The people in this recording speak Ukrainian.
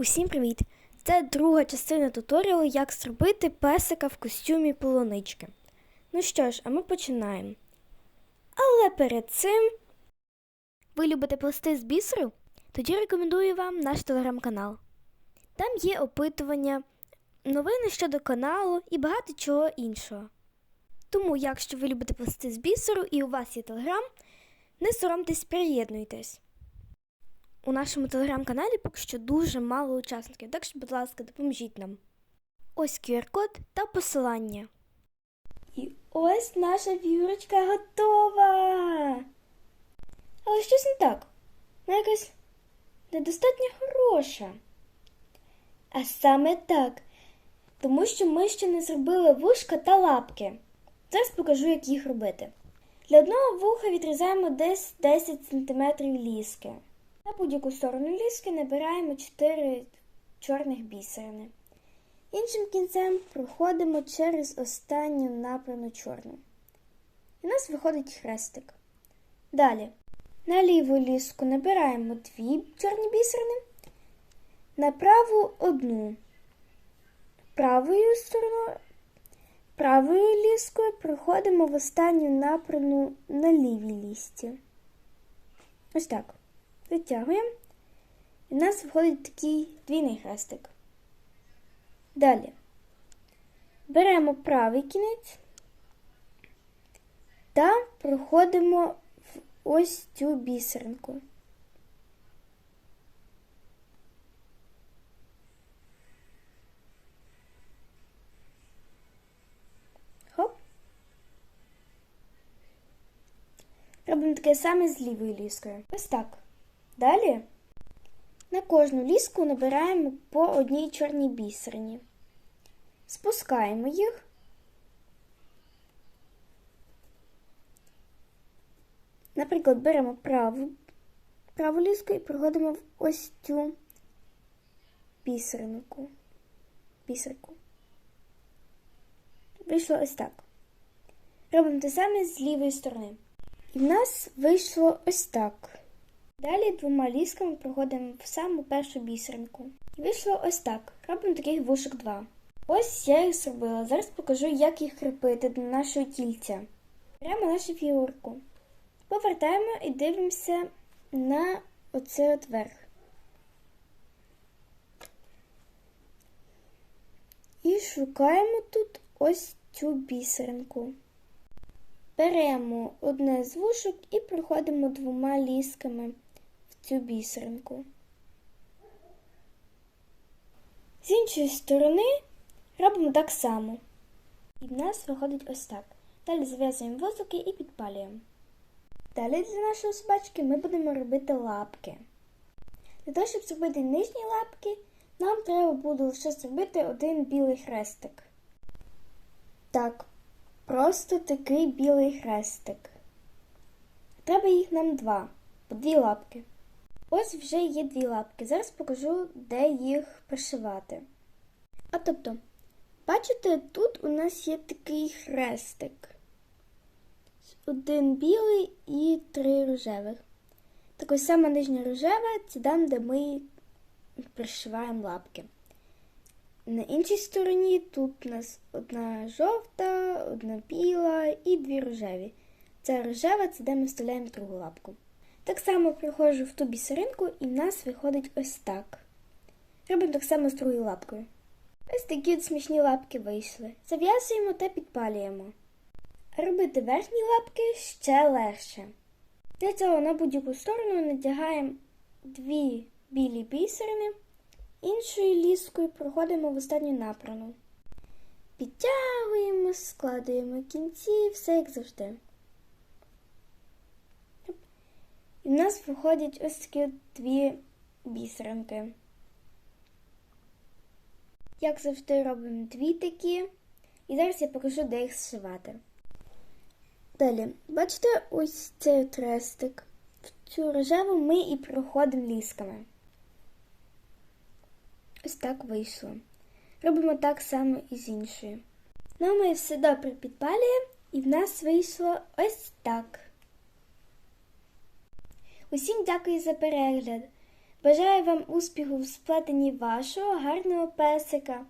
Усім привіт! Це друга частина туторіалу, як зробити песика в костюмі полунички. Ну що ж, а ми починаємо. Але перед цим ви любите плести з бісеру? Тоді рекомендую вам наш телеграм-канал. Там є опитування, новини щодо каналу і багато чого іншого. Тому, якщо ви любите плести з бісеру і у вас є телеграм, не соромтесь, приєднуйтесь. У нашому телеграм-каналі поки що дуже мало учасників, так що, будь ласка, допоможіть нам. Ось QR-код та посилання. І ось наша вірочка готова. Але щось не так. Вона якась недостатньо хороша. А саме так. Тому що ми ще не зробили вушка та лапки. Зараз покажу, як їх робити. Для одного вуха відрізаємо десь 10 см ліски. На будь-яку сторону ліски набираємо 4 чорних бісерини. Іншим кінцем проходимо через останню напрану чорну. І у нас виходить хрестик. Далі на ліву ліску набираємо дві чорні бісерини, на праву одну. Правою стороною, правою ліскою проходимо в останню напрану на лівій лісті. Ось так. Витягуємо. І в нас виходить такий двійний хрестик. Далі беремо правий кінець та проходимо в ось цю бісеринку. Робимо таке саме з лівою ліскою. Ось так. Далі на кожну ліску набираємо по одній чорній бісерині. Спускаємо їх. Наприклад, беремо праву, праву ліску і проходимо в ось цю бісеринку. Бісерку. Вийшло ось так. Робимо те саме з лівої сторони. І в нас вийшло ось так. Далі двома лісками проходимо в саму першу бісеринку. І вийшло ось так. Робимо таких вушок два. Ось я їх зробила. Зараз покажу, як їх кріпити до нашого тільця. Беремо нашу фігурку. Повертаємо і дивимося на оцей от верх. І шукаємо тут ось цю бісеринку. Беремо одне з вушок і проходимо двома лісками цю бісеринку. З іншої сторони робимо так само. І в нас виходить ось так. Далі зав'язуємо вузлики і підпалюємо. Далі для нашої собачки ми будемо робити лапки. Для того, щоб зробити нижні лапки, нам треба буде лише зробити один білий хрестик. Так, просто такий білий хрестик. Треба їх нам два, по дві лапки. Ось вже є дві лапки. Зараз покажу, де їх пришивати. А тобто, бачите, тут у нас є такий хрестик. Один білий і три рожевих. Так ось саме нижня рожева це там, де ми пришиваємо лапки. На іншій стороні тут у нас одна жовта, одна біла і дві рожеві. Ця рожева це де ми вставляємо другу лапку. Так само приходжу в ту бісеринку і в нас виходить ось так. Робимо так само з другою лапкою. Ось такі смішні лапки вийшли. Зав'язуємо та підпалюємо. Робити верхні лапки ще легше. Для цього на будь-яку сторону надягаємо дві білі бісерини, іншою ліскою проходимо в останню напрану. Підтягуємо, складуємо кінці, все як завжди. І в нас виходять ось такі дві бісеринки. Як завжди, робимо дві такі. І зараз я покажу, де їх зшивати. Далі, бачите, ось цей трестик. В цю рожеву ми і проходимо лісками. Ось так вийшло. Робимо так само і з іншою. Ну, ми все добре підпалюємо, і в нас вийшло ось так. Усім дякую за перегляд. Бажаю вам успіху в сплетенні вашого гарного песика.